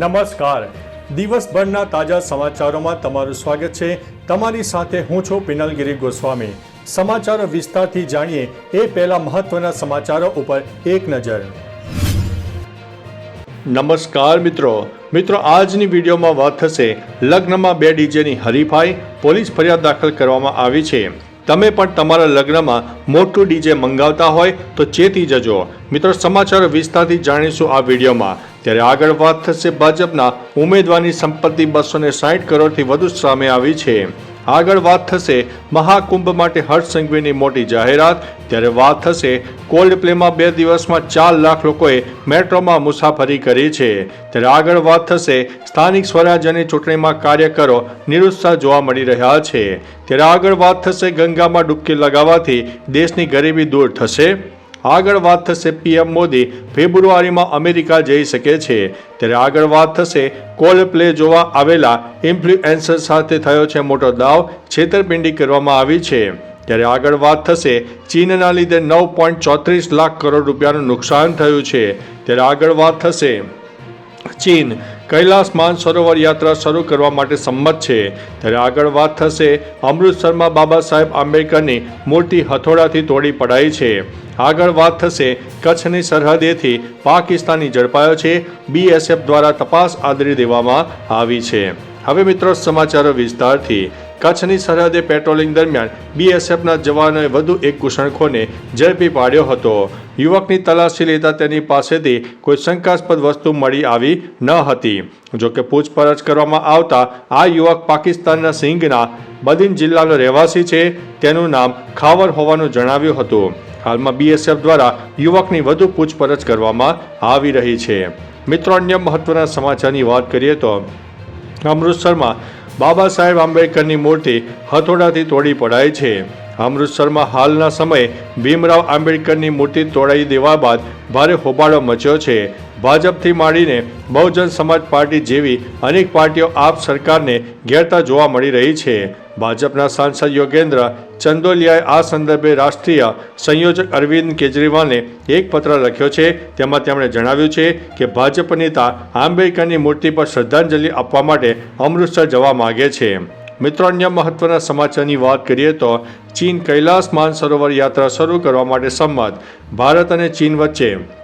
નમસ્કાર. દિવસભરના તાજા સમાચારોમાં તમારું સ્વાગત છે. તમારી સાથે હું છું પિનલગીરી ગોસ્વામી. સમાચારો વિસ્તારથી જાણીએ એ પહેલા મહત્વના સમાચારો ઉપર એક નજર. નમસ્કાર મિત્રો. મિત્રો, આજની વિડીયોમાં વાત થશે લગ્નમાં બે ડીજેની હરીફાઈ પોલીસ ફરિયાદ દાખલ કરવામાં આવી છે. તમે પણ તમારા લગ્નમાં મોટું ડીજે મંગાવતા હોય તો ચેતી જજો. મિત્રો, સમાચારો વિસ્તારથી જાણીશું આ વિડીયોમાં. ત્યારે આગળ વાત થશે ભાજપના ઉમેદવારની સંપત્તિ બસો ને સાઠ કરોડથી વધુ સામે આવી છે. આગળ વાત થશે મહાકુંભ માટે હર્ષ સંઘવીની મોટી જાહેરાત. ત્યારે વાત થશે કોલ્ડ પ્લેમાં બે દિવસમાં ચાર લાખ લોકોએ મેટ્રોમાં મુસાફરી કરી છે. ત્યારે આગળ વાત થશે સ્થાનિક સ્વરાજ્યની ચૂંટણીમાં કાર્યકરો નિરુત્સાહ જોવા મળી રહ્યા છે. ત્યારે આગળ વાત થશે ગંગામાં ડૂબકી લગાવવાથી દેશની ગરીબી દૂર થશે. આગળ વાત થશે પીએમ મોદી. ફેબ્રુઆરીમાં અમેરિકા જઈ શકે છે. ત્યારે આગળ વાત થશે કોલ્ડ પ્લે જોવા આવેલા ઇન્ફ્લુએન્સર સાથે થયો છે મોટો દાવ. છેતરપિંડી કરવામાં આવી છે. ત્યારે આગળ વાત થશે ચીનના લીધે નવ પોઈન્ટ ચોત્રીસ લાખ કરોડ રૂપિયાનું નુકસાન થયું છે. ત્યારે આગળ વાત થશે ચીન કૈલાસ માનસરોવર યાત્રા શરૂ કરવા માટે સંમત છે. ત્યારે આગળ વાત થશે અમૃતસરમાં બાબા સાહેબ આંબેડકરની મૂર્તિ હથોડાથી તોડી પડાઈ છે. આગળ વાત થશે કચ્છની સરહદેથી પાકિસ્તાની ઝડપાયો છે. બીએસએફ દ્વારા તપાસ આદરી દેવામાં આવી છે. હવે મિત્રો સમાચારો વિસ્તારથી. કચ્છની સરહદે પેટ્રોલિંગ દરમિયાન બીએસએફના જવાનોએ વધુ એક ઘૂસણખોરને ઝડપી પાડ્યો હતો. યુવકની તલાશી લેતા તેની પાસેથી કોઈ શંકાસ્પદ વસ્તુ મળી આવી ન હતી. જોકે પૂછપરછ કરવામાં આવતા આ યુવક પાકિસ્તાનના સિંઘના બદિન જિલ્લાનો રહેવાસી છે. તેનું નામ ખાવર હોવાનું જણાવ્યું હતું. હાલમાં બીએસએફ દ્વારા યુવકની વધુ પૂછપરછ કરવામાં આવી રહી છે. મિત્રો, અન્ય મહત્વના સમાચારની વાત કરીએ તો અમૃતસરમાં બાબા સાહેબ આંબેડકરની મૂર્તિ હથોડાથી તોડી પડાય છે. અમૃતસરમાં હાલના સમયે ભીમરાવ આંબેડકરની મૂર્તિ તોડાઈ દેવા બાદ ભારે હોબાળો મચ્યો છે. ભાજપથી માંડીને બહુજન સમાજ પાર્ટી જેવી અનેક પાર્ટીઓ આપ સરકારને ઘેરતા જોવા મળી રહી છે. ભાજપના સાંસદ યોગેન્દ્ર ચંદોલિયાએ આ સંદર્ભે રાષ્ટ્રીય સંયોજક અરવિંદ કેજરીવાલને એક પત્ર લખ્યો છે. તેમાં તેમણે જણાવ્યું છે કે ભાજપ નેતા આંબેડકરની મૂર્તિ પર શ્રદ્ધાંજલિ આપવા માટે અમૃતસર જવા માગે છે. મિત્રો, અન્ય મહત્વના સમાચારની વાત કરીએ તો ચીન કૈલાસ માનસરોવર યાત્રા શરૂ કરવા માટે સંમત. ભારત અને ચીન વચ્ચે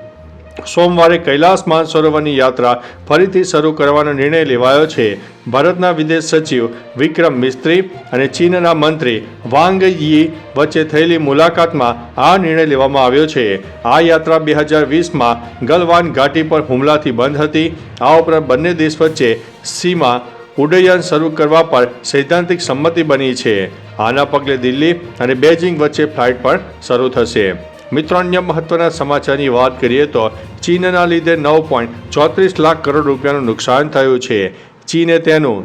સોમવારે કૈલાસ માનસરોવરની યાત્રા ફરીથી શરૂ કરવાનો નિર્ણય લેવાયો છે. ભારતના વિદેશ સચિવ વિક્રમ મિસ્ત્રી અને ચીનના મંત્રી વાંગ યી વચ્ચે થયેલી મુલાકાતમાં આ નિર્ણય લેવામાં આવ્યો છે. આ યાત્રા બે હજાર વીસમાં ગલવાન ઘાટી પર હુમલાથી બંધ હતી. આ ઉપરાંત બંને દેશ વચ્ચે સીમા ઉડ્ડયન શરૂ કરવા પર સૈદ્ધાંતિક સંમતિ બની છે. આના પગલે દિલ્હી અને બેઇજિંગ વચ્ચે ફ્લાઇટ પણ શરૂ થશે. મિત્રો અન્ય મહત્વના સમાચારની વાત કરીએ તો ચીનના લીધે નવ પોઈન્ટ ચોત્રીસ લાખ કરોડ રૂપિયાનું નુકસાન થયું છે. ચીને તેનું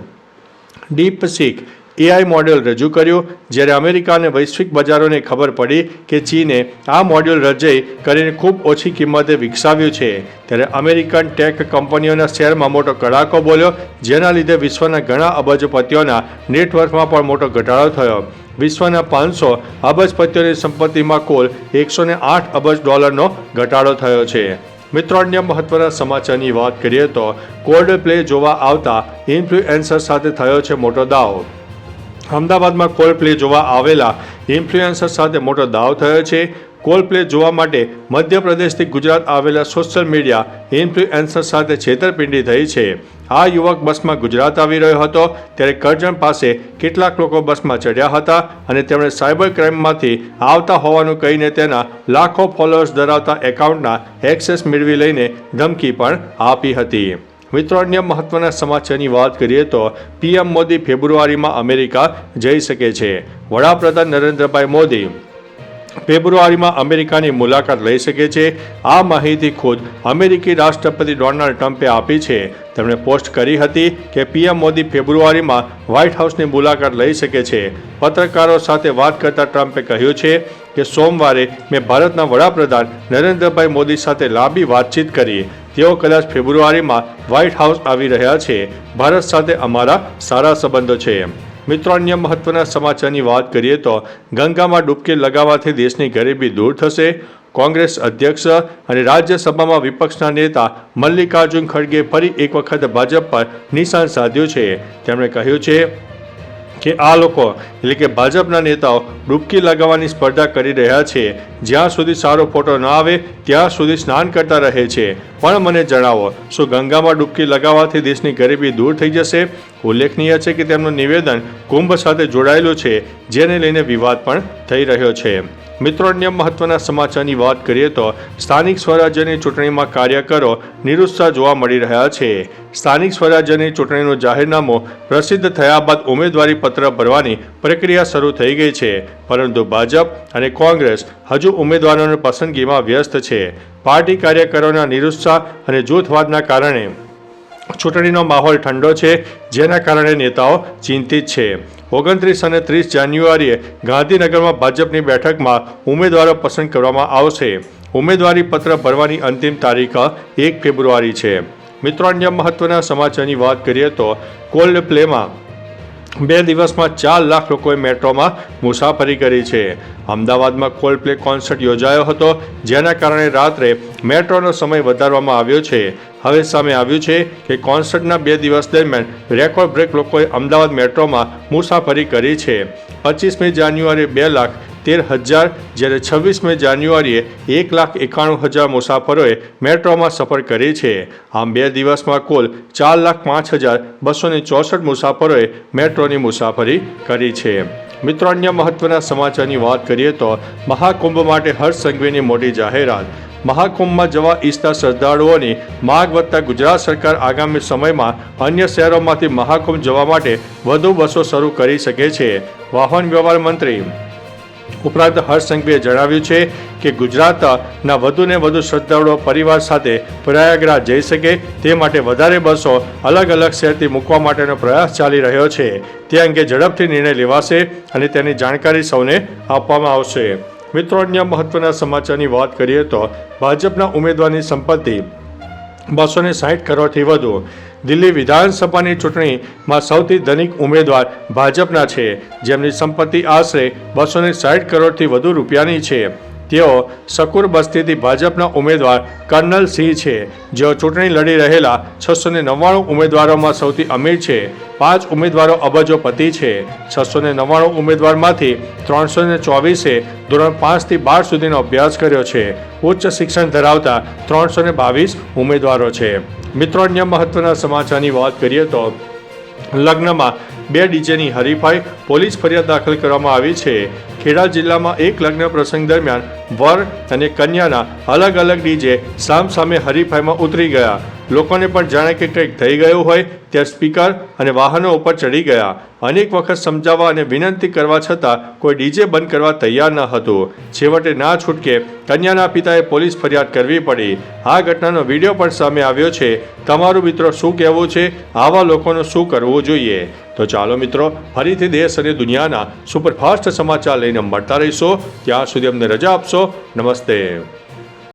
ડીપ સિક એઆઈ મોડેલ રજૂ કર્યું, જ્યારે અમેરિકા અને વૈશ્વિક બજારોને ખબર પડી કે ચીને આ મોડ્યુલ રજય કરીને ખૂબ ઓછી કિંમતે વિકસાવ્યું છે. ત્યારે અમેરિકન ટેક કંપનીઓના શેરમાં મોટો કડાકો બોલ્યો, જેના લીધે વિશ્વના ઘણા અબજપતિઓના નેટવર્કમાં પણ મોટો ઘટાડો થયો. વિશ્વના પાંચસો અબજપતિઓની સંપત્તિમાં કુલ એકસો આઠ અબજ ડોલરનો ઘટાડો થયો છે. મિત્રો, અન્ય મહત્વના સમાચારની વાત કરીએ તો કોલ્ડ પ્લે જોવા આવતા ઇન્ફ્લુએન્સર સાથે થયો છે મોટો દાવ. અમદાવાદમાં કોલ પ્લે જોવા આવેલા ઇન્ફ્લુએન્સર સાથે મોટો દાવ થયો છે. કોલ પ્લે જોવા માટે મધ્યપ્રદેશથી ગુજરાત આવેલા સોશિયલ મીડિયા ઇન્ફ્લુએન્સર સાથે છેતરપિંડી થઈ છે. આ યુવક બસમાં ગુજરાત આવી રહ્યો હતો. ત્યારે કરજણ પાસે કેટલાક લોકો બસમાં ચડ્યા હતા અને તેમણે સાયબર ક્રાઇમમાંથી આવતા હોવાનું કહીને તેના લાખો ફોલોઅર્સ ધરાવતા એકાઉન્ટના એક્સેસ મેળવી લઈને ધમકી પણ આપી હતી. મિત્રો, અન્ય મહત્વના સમાચારની વાત કરીએ તો પીએમ મોદી ફેબ્રુઆરીમાં અમેરિકા જઈ શકે છે. વડાપ્રધાન નરેન્દ્રભાઈ મોદી ફેબ્રુઆરીમાં અમેરિકાની મુલાકાત લઈ શકે છે. આ માહિતી ખુદ અમેરિકી રાષ્ટ્રપતિ ડોનાલ્ડ ટ્રમ્પે આપી છે. તેમણે પોસ્ટ કરી હતી કે પીએમ મોદી ફેબ્રુઆરીમાં વ્હાઇટ હાઉસની મુલાકાત લઈ શકે છે. પત્રકારો સાથે વાત કરતા ટ્રમ્પે કહ્યું છે કે, સોમવારે મેં ભારતના વડાપ્રધાન નરેન્દ્રભાઈ મોદી સાથે લાંબી વાતચીત કરી. તેઓ કદાચ ફેબ્રુઆરીમાં વ્હાઇટ હાઉસ આવી રહ્યા છે. ભારત સાથે અમારા સારા સંબંધો છે. મિત્રો, અન્ય મહત્વના સમાચારની વાત કરીએ તો ગંગામાં ડૂબકી લગાવવાથી દેશની ગરીબી દૂર થશે. કોંગ્રેસ અધ્યક્ષ અને રાજ્યસભામાં વિપક્ષના નેતા મલ્લિકાર્જુન ખડગે ફરી એક વખત ભાજપ પર નિશાન સાધ્યું છે. તેમણે કહ્યું છે કે આ લોકો, એટલે કે ભાજપના નેતાઓ, ડૂબકી લગાવવાની સ્પર્ધા કરી રહ્યા છે. જ્યાં સુધી સારો ફોટો ન આવે, ત્યાં સુધી સ્નાન કરતા રહે છે. પણ મને જણાવો, શું ગંગામાં ડૂબકી લગાવવાથી દેશની ગરીબી દૂર થઈ જશે? ઉલ્લેખનીય છે કે તેમનું નિવેદન કુંભ સાથે જોડાયેલું છે, જેને લઈને વિવાદ પણ થઈ રહ્યો છે. મિત્રો, અન્ય મહત્વના સમાચારની વાત કરીએ તો, સ્થાનિક સ્વરાજ્યની ચૂંટણીમાં કાર્યકરો નિરુત્સાહ જોવા મળી રહ્યા છે. સ્થાનિક સ્વરાજ્યની ચૂંટણીનું જાહેરનામું પ્રસિદ્ધ થયા બાદ ઉમેદવારી પત્ર ભરવાની પ્રક્રિયા શરૂ થઈ ગઈ છે. પરંતુ ભાજપ અને કોંગ્રેસ હજુ ઉમેદવારોની પસંદગીમાં વ્યસ્ત છે. પાર્ટી કાર્યકરોના નિરુત્સાહ અને જૂથવાદના કારણે ચૂંટણીનો માહોલ ઠંડો છે, જેના કારણે નેતાઓ ચિંતિત છે. ઓગણત્રીસ અને ત્રીસ જાન્યુઆરીએ ગાંધીનગરમાં ભાજપની બેઠકમાં ઉમેદવારો પસંદ કરવામાં આવશે. ઉમેદવારી પત્ર ભરવાની અંતિમ તારીખ એક ફેબ્રુઆરી છે. મિત્રો, અન્ય મહત્વના સમાચારની વાત કરીએ તો કોલ્ડ પ્લેમાં બે દિવસમાં ચાર લાખ લોકોએ મેટ્રોમાં મુસાફરી કરી છે. અમદાવાદમાં કોલ્ડ પ્લે કોન્સર્ટ યોજાયો હતો, જેના કારણે રાત્રે મેટ્રોનો સમય વધારવામાં આવ્યો છે. હવે સામે આવ્યું છે કે કોન્સર્ટના બે દિવસ દરમિયાન રેકોર્ડ બ્રેક લોકોએ અમદાવાદ મેટ્રોમાં મુસાફરી કરી છે. પચીસમી જાન્યુઆરીએ બે લાખ તેર હજાર જ્યારે છવ્વીસમી જાન્યુઆરીએ એક લાખ એકાણું હજાર મુસાફરોએ મેટ્રોમાં સફર કરી છે. આમ બે દિવસમાં કુલ ચાર લાખ પાંચ હજાર બસો ચોસઠ મુસાફરોએ મેટ્રોની મુસાફરી કરી છે. મિત્રો, અન્ય મહત્વના સમાચારની વાત કરીએ તો મહાકુંભ માટે હર્ષ સંઘવીની મોટી જાહેરાત. મહાકુંભમાં જવા ઈચ્છતા શ્રદ્ધાળુઓની માગ વધતા ગુજરાત સરકાર આગામી સમયમાં અન્ય શહેરોમાંથી મહાકુંભ જવા માટે વધુ બસો શરૂ કરી શકે છે. વાહન વ્યવહાર મંત્રી ઉપરાંત હર્ષ સંઘવીએ જણાવ્યું છે કે ગુજરાતના વધુને વધુ શ્રદ્ધાળુઓ પરિવાર સાથે પ્રયાગરાજ જઈ શકે તે માટે વધારે બસો અલગ અલગ શહેરથી મૂકવા માટેનો પ્રયાસ ચાલી રહ્યો છે. તે અંગે ઝડપથી નિર્ણય લેવાશે અને તેની જાણકારી સૌને આપવામાં આવશે. મિત્રો, અન્ય મહત્વના સમાચારની વાત કરીએ તો ભાજપના ઉમેદવારની સંપત્તિ બસો ને સાહીઠ કરોડથી વધુ દિલ્હી વિધાનસભાની ચૂંટણીમાં સૌથી ધનિક ઉમેદવાર ભાજપના છે. જેમની સંપત્તિ આશરે બસો ને સાહીઠ કરોડથી વધુ રૂપિયાની છે. તેઓ સકુર બસ્તીથી ભાજપના ઉમેદવાર કર્નલ સિંહ છે. જેઓ ચૂંટણી લડી રહેલા છસો ને નવ્વાણું ઉમેદવારોમાં સૌથી અમીર છે. પાંચ ઉમેદવારો અબજોપતિ છે. છસો ને નવ્વાણું ઉમેદવારમાંથી ત્રણસો ને ચોવીસે ધોરણ પાંચથી બાર સુધીનો અભ્યાસ કર્યો છે. ઉચ્ચ શિક્ષણ ધરાવતા ત્રણસો ને બાવીસ ઉમેદવારો છે. મિત્રો, અન્ય મહત્વના સમાચારની વાત કરીએ તો લગ્નમાં બે ડીજેની હરીફાઈ પોલીસ ફરિયાદ દાખલ કરવામાં આવી છે. ખેડા જિલ્લામાં એક લગ્ન પ્રસંગ દરમિયાન વર અને કન્યાના અલગ અલગ ડીજે સામસામે હરીફાઈમાં ઉતરી ગયા. લોકોને પણ જાણે કે કંઈક થઈ ગયું હોય ત્યાં સ્પીકર અને વાહનો ઉપર ચડી ગયા. અનેક વખત સમજાવવા અને વિનંતી કરવા છતાં કોઈ ડીજે બંધ કરવા તૈયાર ન હતું. છેવટે ના છૂટકે કન્યાના પિતાએ પોલીસ ફરિયાદ કરવી પડી. આ ઘટનાનો વીડિયો પણ સામે આવ્યો છે. તમારું મિત્રો શું કહેવું છે? આવા લોકોનું શું કરવું જોઈએ? તો ચાલો મિત્રો, ફરીથી દેશ અને દુનિયાના સુપરફાસ્ટ સમાચાર લઈને મળતા રહીશો. ત્યાં સુધી અમને રજા આપશો. નમસ્તે.